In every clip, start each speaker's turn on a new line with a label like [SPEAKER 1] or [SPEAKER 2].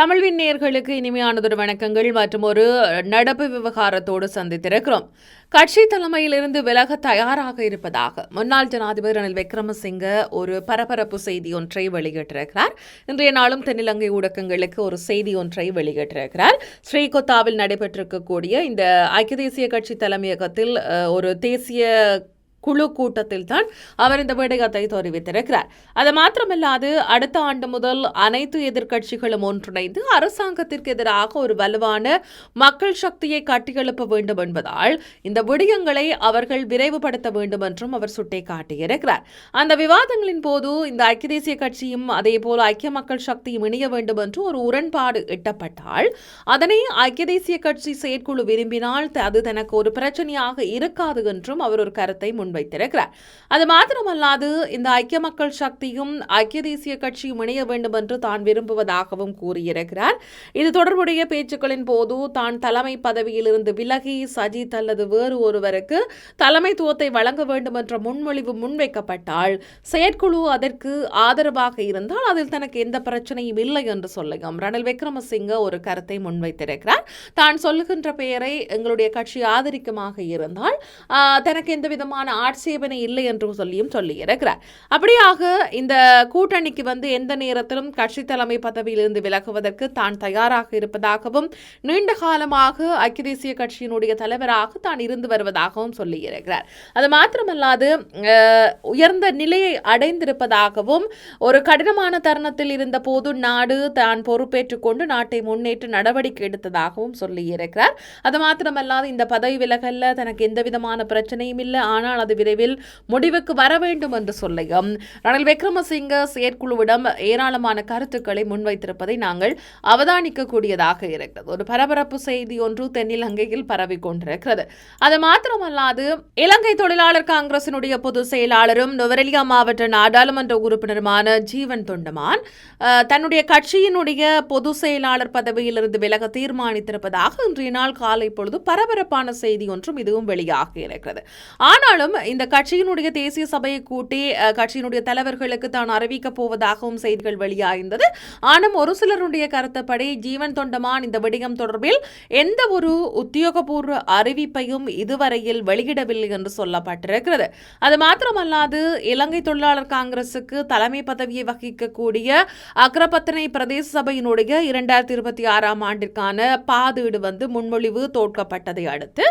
[SPEAKER 1] தமிழ்வின் நேர்களுக்கு இனிமையானதொரு வணக்கங்கள் மற்றும் ஒரு நடப்பு விவகாரத்தோடு சந்தித்திருக்கிறோம். கட்சி தலைமையிலிருந்து விலக தயாராக இருப்பதாக முன்னாள் ஜனாதிபதி ரணில் விக்ரமசிங்க ஒரு பரபரப்பு செய்தி ஒன்றை வெளியிட்டிருக்கிறார். இன்றைய நாளும் தென்னிலங்கை ஊடகங்களுக்கு ஒரு செய்தி ஒன்றை வெளியிட்டிருக்கிறார். ஸ்ரீகொத்தாவில் நடைபெற்றிருக்கக்கூடிய இந்த ஐக்கிய தேசிய கட்சி தலைமையகத்தில் ஒரு தேசிய குழு கூட்டத்தில் தான் அவர் இந்த விடயத்தை தெரிவித்திருக்கிறார் அது மாத்திரமல்லாது அடுத்த ஆண்டு முதல் அனைத்து எதிர்க்கட்சிகளும் ஒன்றிணைந்து அரசாங்கத்திற்கு எதிராக ஒரு வலுவான மக்கள் சக்தியை கட்டியெழுப்ப வேண்டும் என்பதால் இந்த விடயங்களை அவர்கள் விரைவுபடுத்த வேண்டும் என்றும் அவர் சுட்டிக்காட்டியிருக்கிறார். அந்த விவாதங்களின் போது இந்த ஐக்கிய தேசிய கட்சியும் அதே போல் ஐக்கிய மக்கள் சக்தியும் இணைய வேண்டும் என்று ஒரு உடன்பாடு எட்டப்பட்டால் அதனை ஐக்கிய தேசிய கட்சி செயற்குழு விரும்பினால் அது தனக்கு ஒரு பிரச்சனையாக இருக்காது என்றும் அவர் ஒரு கருத்தை முன் முன்வைத்திருக்கிறார். அது மாத்திரமல்லாது இந்த ஐக்கிய மக்கள் சக்தியும் ஐக்கிய தேசிய கட்சியும் இணைய வேண்டும் என்று தான் விரும்புவதாகவும் கூறியிருக்கிறார். இது தொடர்புடைய பேச்சுக்களின் போது தான் தலைமை பதவியிலிருந்து விலகி சஜித் அல்லது வேறு ஒருவருக்கு தலைமைத்துவத்தை வழங்க வேண்டும் என்ற முன்மொழிவு முன்வைக்கப்பட்டால் செயற்குழு அதற்கு ஆதரவாக இருந்தால் அதில் தனக்கு எந்த பிரச்சனையும் இல்லை என்று சொல்லியும் ரணில் விக்ரமசிங்க ஒரு கருத்தை முன்வைத்திருக்கிறார். தான் சொல்லுகின்ற பெயரை எங்களுடைய கட்சி ஆதரிக்குமாக இருந்தால் தனக்கு எந்த விதமான ஆட்சேபனை இல்லை என்று சொல்லியும் சொல்லியிருக்கிறார். அப்படியாக இந்த கூட்டணிக்கு வந்து எந்த நேரத்திலும் கட்சி தலைமை பதவியிலிருந்து விலகுவதற்கு தான் தயாராக இருப்பதாகவும் நீண்ட காலமாக ஐக்கிய தேசிய கட்சியினுடைய தலைவராக தான் இருந்து வருவதாகவும் சொல்லியிருக்கிறார். அது மாத்திரமல்லாது உயர்ந்த நிலையை அடைந்திருப்பதாகவும் ஒரு கடினமான தருணத்தில் இருந்த போது நாடு தான் பொறுப்பேற்றுக் கொண்டு நாட்டை முன்னேற்ற நடவடிக்கை எடுத்ததாகவும் சொல்லியிருக்கிறார். அது மாத்திரமல்லாது இந்த பதவி விலகல்ல தனக்கு எந்த விதமான பிரச்சனையும் இல்லை. ஆனால் அது விரைவில் முடிவுக்கு வர வேண்டும் என்று சொல்லியும். ரணில் விக்ரமசிங்க செயற்குழுவிடம் ஏராளமான கருத்துக்களை முன்வைத்திருப்பதை நாங்கள் அவதானிக்கக்கூடியதாக இருக்கிறது. ஒரு பரபரப்பு செய்தி ஒன்று தென்னிலங்கையில் பரவி கொண்டிருக்கிறது. அது மாத்திரமல்லாது இலங்கை தொழிலாளர் காங்கிரசினுடைய பொதுச் செயலாளரும் நுவரெலியா மாவட்ட நாடாளுமன்ற உறுப்பினருமான ஜீவன் தொண்டமான் தன்னுடைய கட்சியினுடைய பொதுச் செயலாளர் பதவியிலிருந்து விலக தீர்மானித்திருப்பதாக இன்றைய நாள் காலை பொழுது பரபரப்பான செய்தி ஒன்றும் இதுவும் வெளியாகி இருக்கிறது. ஆனாலும் இந்த கட்சியினுடைய தேசிய சபையை கூட்டி கட்சியினுடைய தலைவர்களுக்கு தான் அறிவிக்கப் போவதாகவும் செய்திகள் வெளியாகின்றது. ஆனும் ஒரு சிலருடைய கருத்துப்படி ஜீவன் தொண்டமான் இந்த விடயம் தொடர்பில் எந்த ஒரு உத்தியோகபூர்வ அறிவிப்பையும் இதுவரையில் வெளியிடவில்லை என்று சொல்லப்பட்டிருக்கிறது. அது மாத்திரமல்லாது இலங்கை தொழிலாளர் காங்கிரசுக்கு தலைமை பதவியை வகிக்கக்கூடிய அக்ரபத்தனை பிரதேச சபையினுடைய இரண்டாயிரத்தி இருபத்தி ஆறாம் ஆண்டிற்கான பாதீடு வந்து முன்மொழிவு தோற்கப்பட்டதை அடுத்து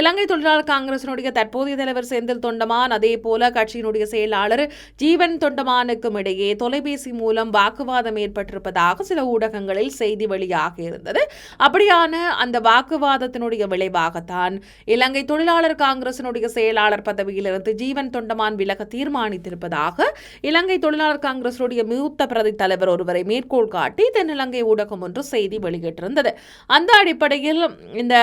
[SPEAKER 1] இலங்கை தொழிலாளர் காங்கிரசினுடைய தற்போதைய தலைவர் செந்தில் தொண்டமான் அதே போல கட்சியினுடைய செயலாளர் ஜீவன் தொண்டமானுக்கும் இடையே தொலைபேசி மூலம் வாக்குவாதம் ஏற்பட்டிருப்பதாக சில ஊடகங்களில் செய்தி வெளியாக இருந்தது. அப்படியான அந்த வாக்குவாதத்தினுடைய விளைவாகத்தான் இலங்கை தொழிலாளர் காங்கிரசினுடைய செயலாளர் பதவியிலிருந்து ஜீவன் தொண்டமான் விலக தீர்மானித்திருப்பதாக இலங்கை தொழிலாளர் காங்கிரசுடைய மூத்த பிரதி தலைவர் ஒருவரை மேற்கோள் காட்டி தென்னிலங்கை ஊடகம் ஒன்று செய்தி வெளியிட்டிருந்தது. அந்த அடிப்படையில் இந்த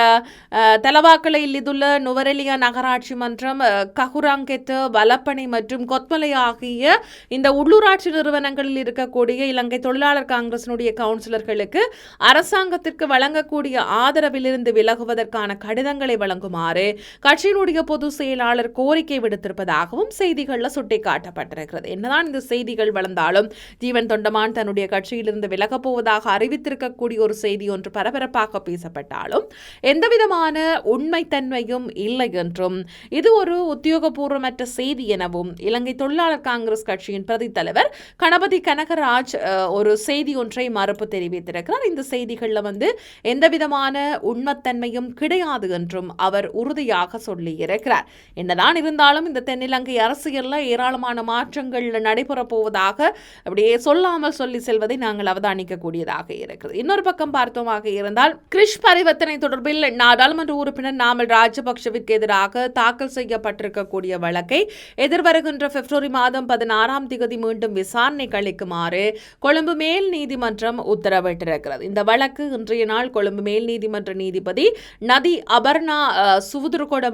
[SPEAKER 1] தலவாக்கலையில் இதுள்ள நுவரெலியா நகராட்சி மன்றம் அஹ், ககுராங்கெட்டு வலப்பனை மற்றும் கொத்மலை ஆகிய இந்த உள்ளூராட்சி நிறுவனங்களில் இருக்கக்கூடிய இலங்கை தொழிலாளர் காங்கிரசினுடைய கவுன்சிலர்களுக்கு அரசாங்கத்திற்கு வழங்கக்கூடிய ஆதரவிலிருந்து விலகுவதற்கான கடிதங்களை வழங்குமாறு கட்சியினுடைய பொதுச் செயலாளர் கோரிக்கை விடுத்திருப்பதாகவும் செய்திகளில் சுட்டிக்காட்டப்பட்டிருக்கிறது. என்னதான் இந்த செய்திகள் வளர்ந்தாலும் ஜீவன் தொண்டமான் தன்னுடைய கட்சியிலிருந்து விலகப் போவதாக அறிவித்திருக்கக்கூடிய ஒரு செய்தி ஒன்று பரபரப்பாக பேசப்பட்டாலும் எந்தவிதமான உண்மைத்தன்மையும் இல்லை என்றும் இது ஒரு உத்தியோகபூர்வமற்ற செய்தி எனவும் இலங்கை தொழிலாளர் காங்கிரஸ் கட்சியின் பிரதி தலைவர் கணபதி கனகராஜ் ஒரு செய்தி ஒன்றை மறுப்பு தெரிவித்திருக்கிறார். இந்த செய்திகளில் வந்து எந்தவிதமான உண்மைத்தன்மையும் கிடையாது என்றும் அவர் உறுதியாக சொல்லியிருக்கிறார். என்னதான் இருந்தாலும் இந்த தென்னிலங்கை அரசியலில் ஏராளமான மாற்றங்கள் நடைபெறப் போவதாக அப்படியே சொல்லாமல் சொல்லி செல்வதை நாங்கள் அவதானிக்கக்கூடியதாக இருக்கிறது இன்னொரு பக்கம் பார்த்தோமாக இருந்தால் கிரிஷ் பரிவர்த்தனை தொடர்பில் நாடாளுமன்ற உறுப்பினர் நாமல் ராஜபக்ஷவிற்கு எதிராக தாக்கல் செய்யப்பட்டிருக்க இருக்கக்கூடிய வழக்கை எதிர்வருகின்ற பிப்ரவரி மாதம் பதினாறாம் திகதி மீண்டும் விசாரணைக்கு அளிக்குமாறு கொழும்பு மேல் நீதிமன்றம் உத்தரவிட்டிருக்கிறது. இந்த வழக்கு இன்றைய நாள் கொழும்பு மேல் நீதிமன்ற நீதிபதி நதி அபர்ணா அஹ்,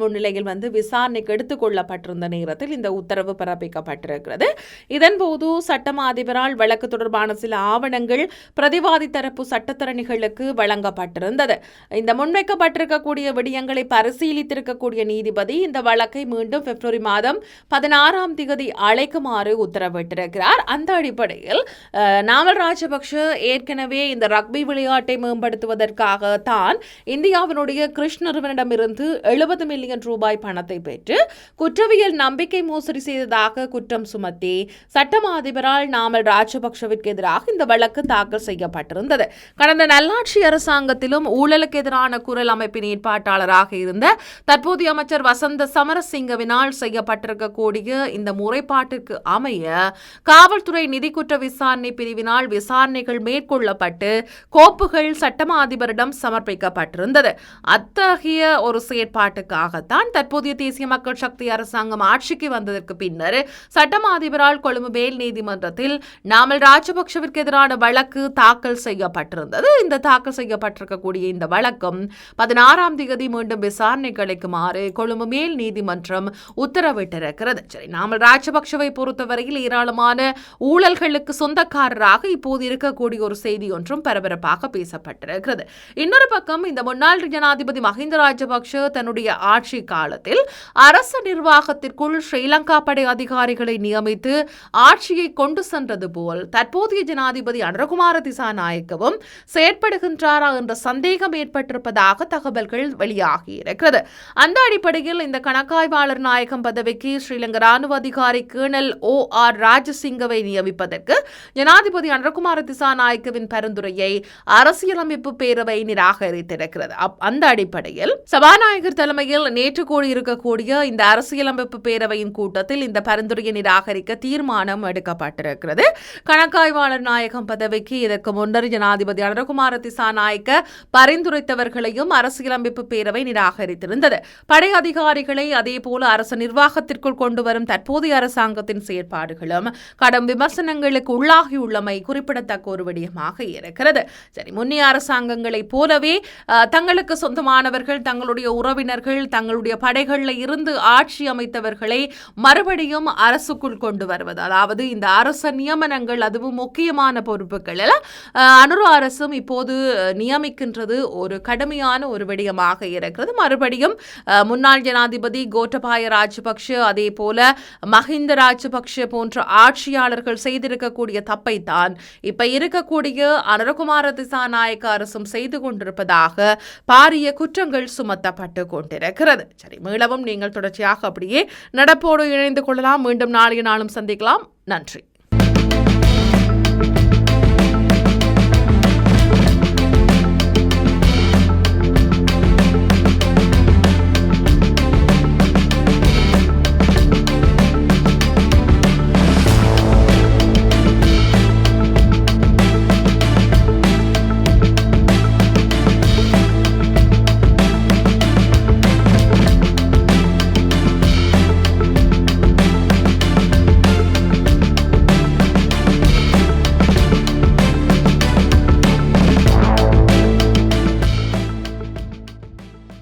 [SPEAKER 1] முன்னிலையில் வந்து விசாரணைக்கு எடுத்துக் கொள்ளப்பட்டிருந்த நேரத்தில் இந்த உத்தரவு பிறப்பிக்கப்பட்டிருக்கிறது. இதன்போது சட்டம் அதிபரால் வழக்கு தொடர்பான சில ஆவணங்கள் பிரதிவாதி தரப்பு சட்டத்தரணிகளுக்கு வழங்கப்பட்டிருந்தது. இந்த முன்வைக்கப்பட்டிருக்கக்கூடிய விடயங்களை பரிசீலித்திருக்கக்கூடிய நீதிபதி இந்த வழக்கை மீண்டும் மீண்டும் பிப்ரவரி மாதம் பதினாறாம் திகதி அழைக்குமாறு உத்தரவிட்டிருக்கிறார். அந்த அடிப்படையில் நாமல் ராஜபக்ஷ ஏற்கனவே இந்த ரக்பி விளையாட்டை மேம்படுத்துவதற்காக தான் இந்தியாவினுடைய கிருஷ் நிறுவனமிருந்து எழுபது மில்லியன் ரூபாய் பணத்தை பெற்று குற்றவியல் நம்பிக்கை மோசடி செய்ததாக குற்றம் சுமத்தி சட்டமா அதிபரால் நாமல் ராஜபக்ஷவிற்கு எதிராக இந்த வழக்கு தாக்கல் செய்யப்பட்டிருந்தது. கடந்த நல்லாட்சி அரசாங்கத்திலும் ஊழலுக்கு எதிரான குரல் அமைப்பின் ஏற்பாட்டாளராக இருந்த தற்போதைய அமைச்சர் வசந்த சமரசிங்க சமரசிங்கவினால் செய்யப்பட்டிருக்கக்கூடிய இந்த முறைப்பாட்டிற்கு அமைய காவல்துறை நிதி குற்ற விசாரணை பிரிவினால் விசாரணைகள் மேற்கொள்ளப்பட்டு கோப்புகள் சட்டமா அதிபரிடம் சமர்ப்பிக்கப்பட்டிருந்தது. அத்தகைய ஒரு செயற்பாட்டுக்காகத்தான் தற்போதைய தேசிய மக்கள் சக்தி அரசாங்கம் ஆட்சிக்கு வந்ததற்கு பின்னர் சட்டமா அதிபரால் கொழும்பு மேல் நீதிமன்றத்தில் நாமல் ராஜபக்சவிற்கு எதிரான வழக்கு தாக்கல் செய்யப்பட்டிருந்தது. இந்த தாக்கல் செய்யப்பட்டிருக்கக்கூடிய இந்த வழக்கம் பதினாறாம் தேதி மீண்டும் விசாரணை கிடைக்குமாறு கொழும்பு மேல் நீதிமன்றம் உத்தரவிட்டிருக்கிறது. சரி நாமல் ராஜபக்சவை பொறுத்தவரையில் ஏராளமான ஊழல்களுக்கு சொந்தக்காரராக இப்போது இருக்கக்கூடிய ஒரு செய்தி ஒன்றும் பரபரப்பாக பேசப்பட்டிருக்கிறது. இன்னொரு பக்கம் இந்த முன்னாள் ஜனாதிபதி மஹிந்த ராஜபக்ஷ தன்னுடைய ஆட்சி காலத்தில் அரசு நிர்வாகத்திற்குள் ஸ்ரீலங்கா படை அதிகாரிகளை நியமித்து ஆட்சியை கொண்டு சென்றது போல் தற்போதைய ஜனாதிபதி அனுரகுமார திசாநாயக்கவும் செயற்படுகின்றாரா என்ற சந்தேகம் ஏற்பட்டிருப்பதாக தகவல்கள் வெளியாகி இருக்கிறது. அந்த அடிப்படையில் இந்த கணக்காய்வாளர் நாயகம் பதவிக்கு ஸ்ரீலங்கா ராணுவ அதிகாரி கேர்னல் ஓ ஆர் ராஜசிங்கவை நியமிப்பதற்கு ஜனாதிபதி அனுரகுமார திசாநாயக்கவின் பரிந்துரையை அரசியலமைப்பு பேரவை நிராகரித்திருக்கிறது. அந்த அடிப்படையில் சபாநாயகர் தலைமையில் நேற்று கூடியிருக்கக்கூடிய இந்த அரசியலமைப்பு பேரவையின் கூட்டத்தில் இந்த பரிந்துரையை நிராகரிக்க தீர்மானம் எடுக்கப்பட்டிருக்கிறது. கணக்காய்வாளர் நாயகம் பதவிக்கு இதற்கு முன்னர் ஜனாதிபதி அனுரகுமார திசாநாயக்க பரிந்துரைத்தவர்களையும் அரசியலமைப்பு பேரவை நிராகரித்திருந்தது. படை அதிகாரிகளை அதேபோல அரசு நிர்வாகத்திற்குள் கொண்டு வரும் தற்போதைய அரசாங்கத்தின் செயற்பாடுகளும் கடும் விமர்சனங்களுக்கு உள்ளாகியுள்ளமை குறிப்பிடத்தக்க ஒரு விடயமாக இருக்கிறது. சரி முன்னைய அரசாங்கங்களைப் போலவே தங்களுக்கு சொந்தமானவர்கள் தங்களுடைய உறவினர்கள் தங்களுடைய படைகளில் இருந்து ஆட்சி அமைத்தவர்களை மறுபடியும் அரசுக்குள் கொண்டு வருவது. அதாவது இந்த அரச நியமனங்கள் அதுவும் முக்கியமான பொறுப்புகள் அனுர அரசும் இப்போது நியமிக்கின்றது ஒரு கடுமையான ஒரு விடயமாக இருக்கிறது. மறுபடியும் முன்னாள் ஜனாதிபதி கோட்டபாய ராஜபக்ஷ அதே போல மஹிந்த ராஜபக்ஷ போன்ற ஆட்சியாளர்கள் செய்திருக்கக்கூடிய தப்பை தான் இப்ப இருக்கக்கூடிய அனரகுமார திசாநாயக்க அரசும் செய்து கொண்டிருப்பதாக பாரிய குற்றங்கள் சுமத்தப்பட்டு கொண்டிருக்கிறது. சரி மீளவும் நீங்கள் தொடர்ச்சியாக அப்படியே நடப்போடு இணைந்து கொள்ளலாம். மீண்டும் நாளைய நாளும் சந்திக்கலாம். நன்றி.